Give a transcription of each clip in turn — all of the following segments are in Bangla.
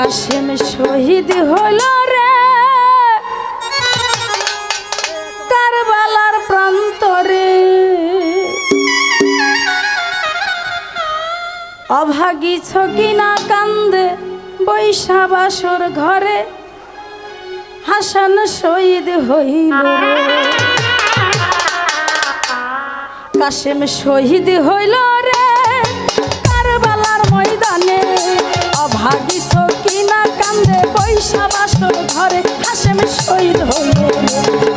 কাশেম শহীদ হল রে। কারবালার প্রান্তরে। অভাগী ছকিনা কান্দে বৈশাবাসর ঘরে। হাসান শহীদ হইল। কাশেম শহীদ হইল রে। কারবালার ময়দানে অভাগী সবাসর ঘরে হাসেম শহীদ হইল।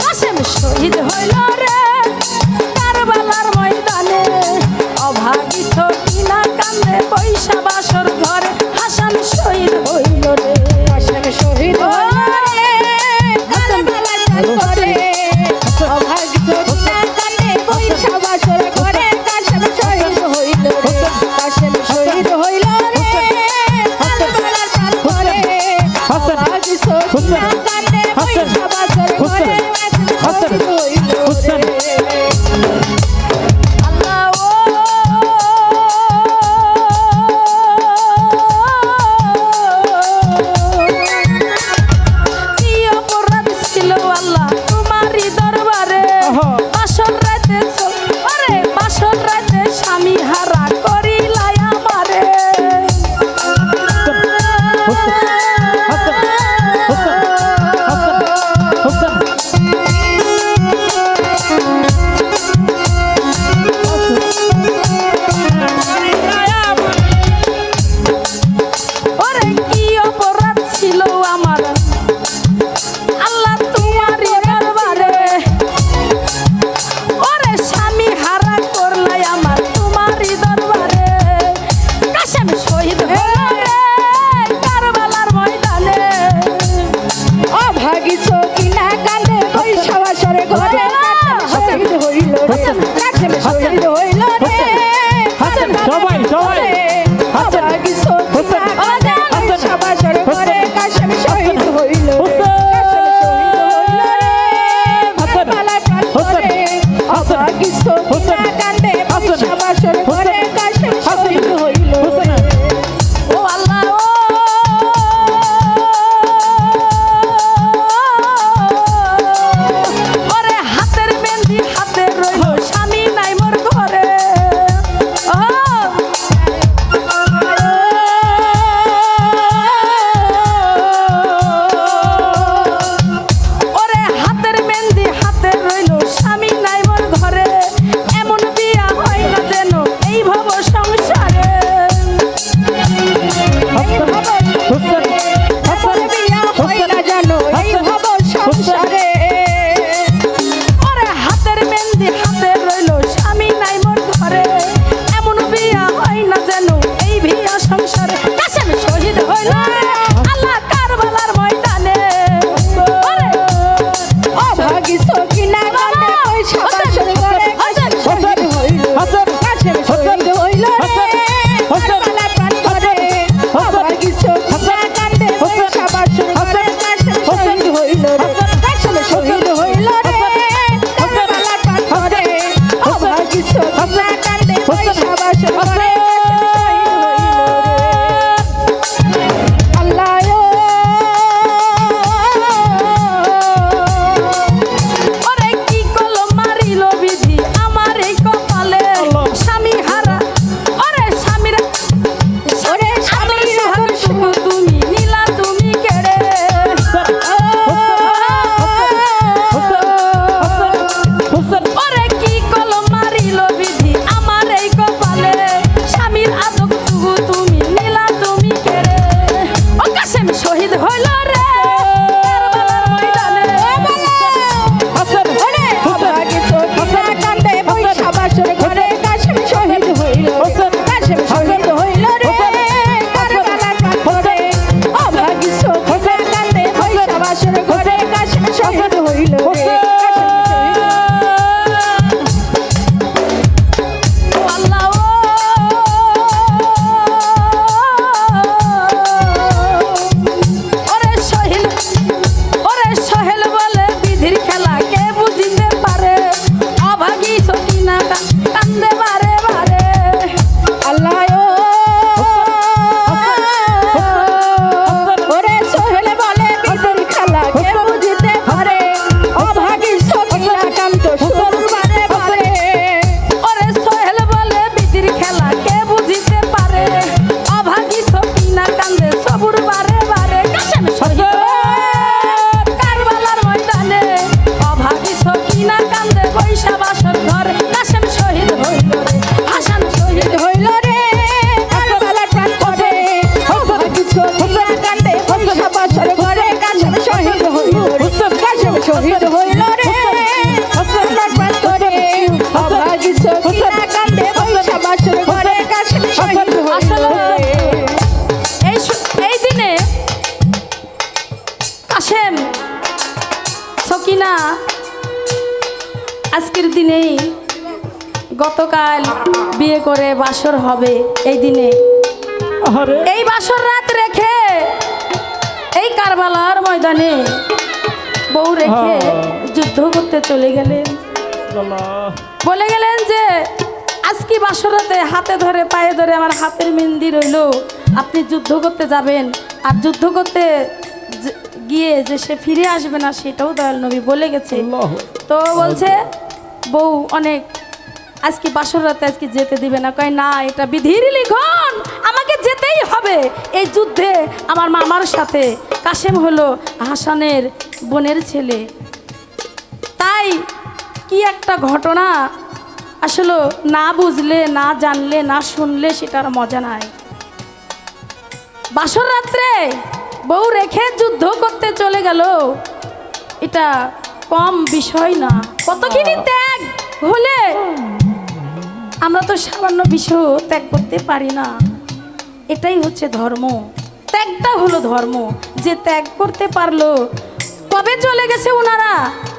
হাসেম শহীদ হইল Bye. 托斯 বৈশা বাসন ঘরে। গতকাল বিয়ে করে বাসর হবে এই দিনে। এই বাসর রাত রেখে এই কারবালার ময়দানে বউ রেখে যুদ্ধ করতে চলে গেলেন। বলে গেলেন যে আজকে বাসরাতে হাতে ধরে পায়ে ধরে আমার হাতের মেহেন্দি রইল। আপনি যুদ্ধ করতে যাবেন। আর যুদ্ধ করতে গিয়ে যে সে ফিরে আসবে না সেটাও দয়াল নবী বলে গেছে। তো বলছে বউ অনেক, আজকে বাসর রাতে আজকে যেতে দিবে না। কয়, না, এটা বিধির লিখন, আমাকে যেতেই হবে। এই যুদ্ধে আমার মামার সাথে কাশেম হলো হাসানের বোনের ছেলে। তাই কি একটা ঘটনা আসলে, না বুঝলে, না জানলে, না শুনলে সেটার মজা নাই। বাসর রাত্রে বউ রেখে যুদ্ধ করতে চলে গেল। এটা কম বিষয় না। কতখানি ত্যাগ হলে আমরা তো সামান্য বিষয় ত্যাগ করতে পারি না। এটাই হচ্ছে ধর্ম। ত্যাগটা হলো ধর্ম। যে ত্যাগ করতে পারল, কবে চলে গেছে ওনারা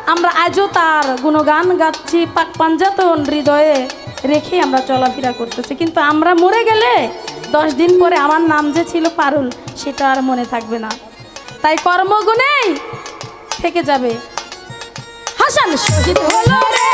আমরা আজও তার গুণগান গাচ্ছি, পাক পাঞ্জাতন হৃদয়ে রেখে আমরা চলাফেরা করতেছি। কিন্তু আমরা মরে গেলে, দশ দিন পরে আমার নাম যে ছিল পারুল, সেটা আর মনে থাকবে না। তাই কর্মগুণেই থেকে যাবে। হাসান শহীদ হলো রে।